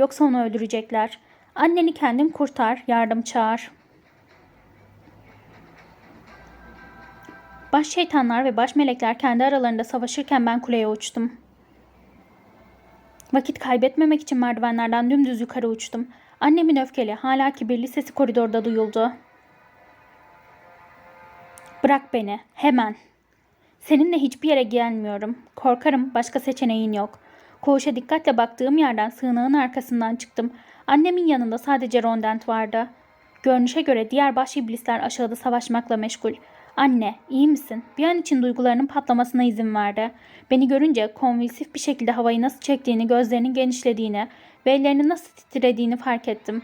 Yoksa onu öldürecekler. Anneni kendin kurtar, yardım çağır. Baş şeytanlar ve baş melekler kendi aralarında savaşırken ben kuleye uçtum. Vakit kaybetmemek için merdivenlerden dümdüz yukarı uçtum. Annemin öfkeli, hala kibirli sesi koridorda duyuldu. Bırak beni, hemen. Seninle hiçbir yere gelmiyorum. Korkarım başka seçeneğin yok. Koğuşa dikkatle baktığım yerden sığınağın arkasından çıktım. Annemin yanında sadece Rondent vardı. Görünüşe göre diğer baş iblisler aşağıda savaşmakla meşgul. Anne, iyi misin? Bir an için duygularının patlamasına izin verdi. Beni görünce konvülsif bir şekilde havayı nasıl çektiğini, gözlerinin genişlediğini ve ellerinin nasıl titrediğini fark ettim.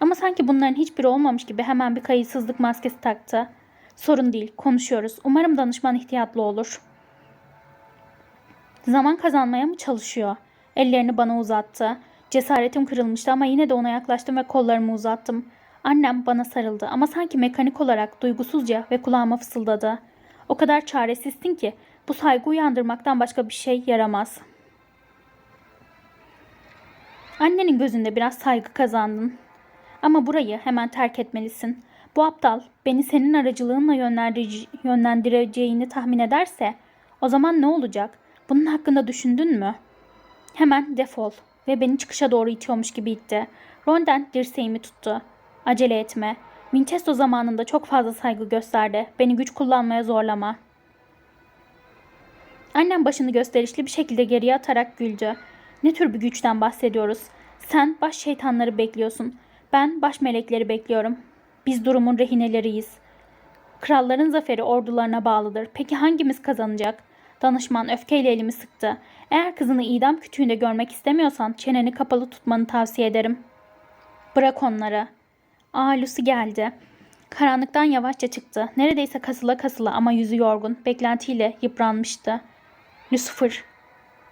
Ama sanki bunların hiçbiri olmamış gibi hemen bir kayıtsızlık maskesi taktı. Sorun değil, konuşuyoruz. Umarım danışman ihtiyatlı olur. Zaman kazanmaya mı çalışıyor? Ellerini bana uzattı. Cesaretim kırılmıştı ama yine de ona yaklaştım ve kollarımı uzattım. Annem bana sarıldı ama sanki mekanik olarak duygusuzca ve kulağıma fısıldadı. O kadar çaresizsin ki bu saygı uyandırmaktan başka bir şey yaramaz. Annenin gözünde biraz saygı kazandın. Ama burayı hemen terk etmelisin. Bu aptal beni senin aracılığınla yönlendireceğini tahmin ederse o zaman ne olacak? Bunun hakkında düşündün mü? Hemen defol ve beni çıkışa doğru itiyormuş gibi itti. Ronden dirseğimi tuttu. Acele etme. Winchester zamanında çok fazla saygı gösterdi. Beni güç kullanmaya zorlama. Annem başını gösterişli bir şekilde geriye atarak güldü. Ne tür bir güçten bahsediyoruz? Sen baş şeytanları bekliyorsun. Ben baş melekleri bekliyorum. Biz durumun rehineleriyiz. Kralların zaferi ordularına bağlıdır. Peki hangimiz kazanacak? Danışman öfkeyle elimi sıktı. Eğer kızını idam kütüğünde görmek istemiyorsan çeneni kapalı tutmanı tavsiye ederim. Bırak onları. Aa geldi. Karanlıktan yavaşça çıktı. Neredeyse kasıla kasıla ama yüzü yorgun. Beklentiyle yıpranmıştı. Lucifer.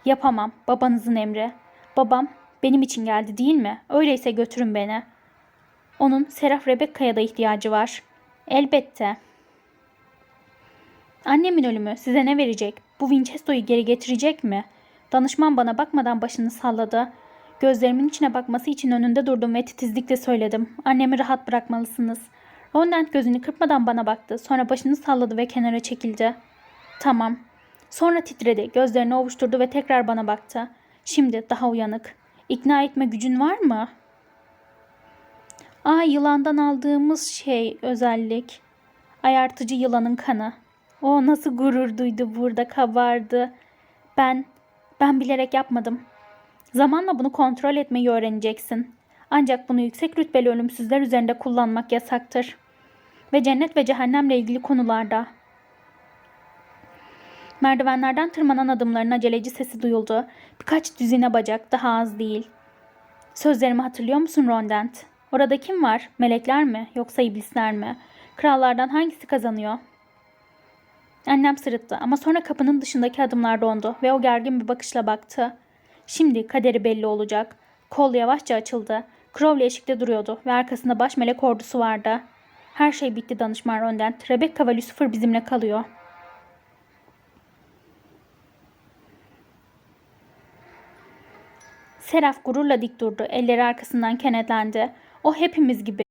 Yapamam. Babanızın emri. Babam benim için geldi değil mi? Öyleyse götürün beni. Onun Seraf Rebecca'ya da ihtiyacı var. Elbette. Annemin ölümü size ne verecek? Bu Winchester'ı geri getirecek mi? Danışman bana bakmadan başını salladı. Gözlerimin içine bakması için önünde durdum ve titizlikle söyledim. Annemi rahat bırakmalısınız. Rondent gözünü kırpmadan bana baktı. Sonra başını salladı ve kenara çekildi. Tamam. Sonra titredi. Gözlerini ovuşturdu ve tekrar bana baktı. Şimdi daha uyanık. İkna etme gücün var mı? Aa yılandan aldığımız şey özellik. Ayartıcı yılanın kanı. O nasıl gurur duydu burada kabardı. Ben, ben bilerek yapmadım. Zamanla bunu kontrol etmeyi öğreneceksin. Ancak bunu yüksek rütbeli ölümsüzler üzerinde kullanmak yasaktır. Ve cennet ve cehennemle ilgili konularda. Merdivenlerden tırmanan adımların aceleci sesi duyuldu. Birkaç düzine bacak, daha az değil. Sözlerimi hatırlıyor musun Rondent? Orada kim var? Melekler mi? Yoksa iblisler mi? Krallardan hangisi kazanıyor? Annem sırıttı ama sonra kapının dışındaki adımlar dondu ve o gergin bir bakışla baktı. Şimdi kaderi belli olacak. Kol yavaşça açıldı. Crowley eşikte duruyordu ve arkasında baş melek ordusu vardı. Her şey bitti danışman Rondent. Rebecca ve Lucifer bizimle kalıyor. Seraf gururla dik durdu. Elleri arkasından kenetlendi. O hepimiz gibi